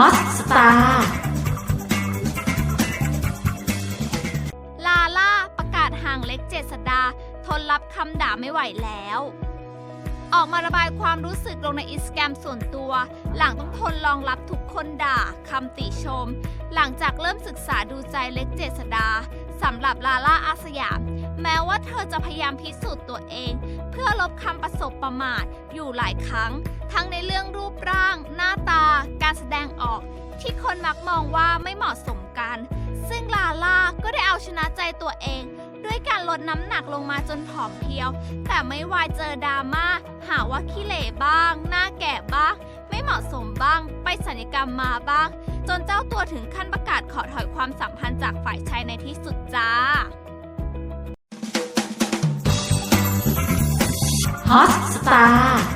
ฮอสตาลาล่าประกาศห่างเล็กเจษดา ทนรับคำด่าไม่ไหวแล้ว ออกมาระบายความรู้สึกลงในอินสตาแกรมส่วนตัว หลังต้องทนรองรับทุกคนด่าคำติชม หลังจากเริ่มศึกษาดูใจเล็กเจษดาสำหรับลาล่าอาสยาม แม้ว่าเธอจะพยายามพิสูจน์ตัวเอง เพื่อลบคำประสบประมาทอยู่หลายครั้ง ทั้งในเรื่องรูปร่าง ที่คนมักมองว่าไม่เหมาะสมกัน ซึ่งลาล่าก็ได้เอาชนะใจตัวเอง ด้วยการลดน้ำหนักลงมาจนผอมเพรียว แต่ไม่วายเจอดราม่าหาว่าขี้เหร่บ้าง หน้าแก่บ้าง ไม่เหมาะสมบ้าง ไปสัญญกรรมมาบ้าง จนเจ้าตัวถึงขั้นประกาศขอถอยความสัมพันธ์จากฝ่ายชายในที่สุดจ้า ฮอตสตาร์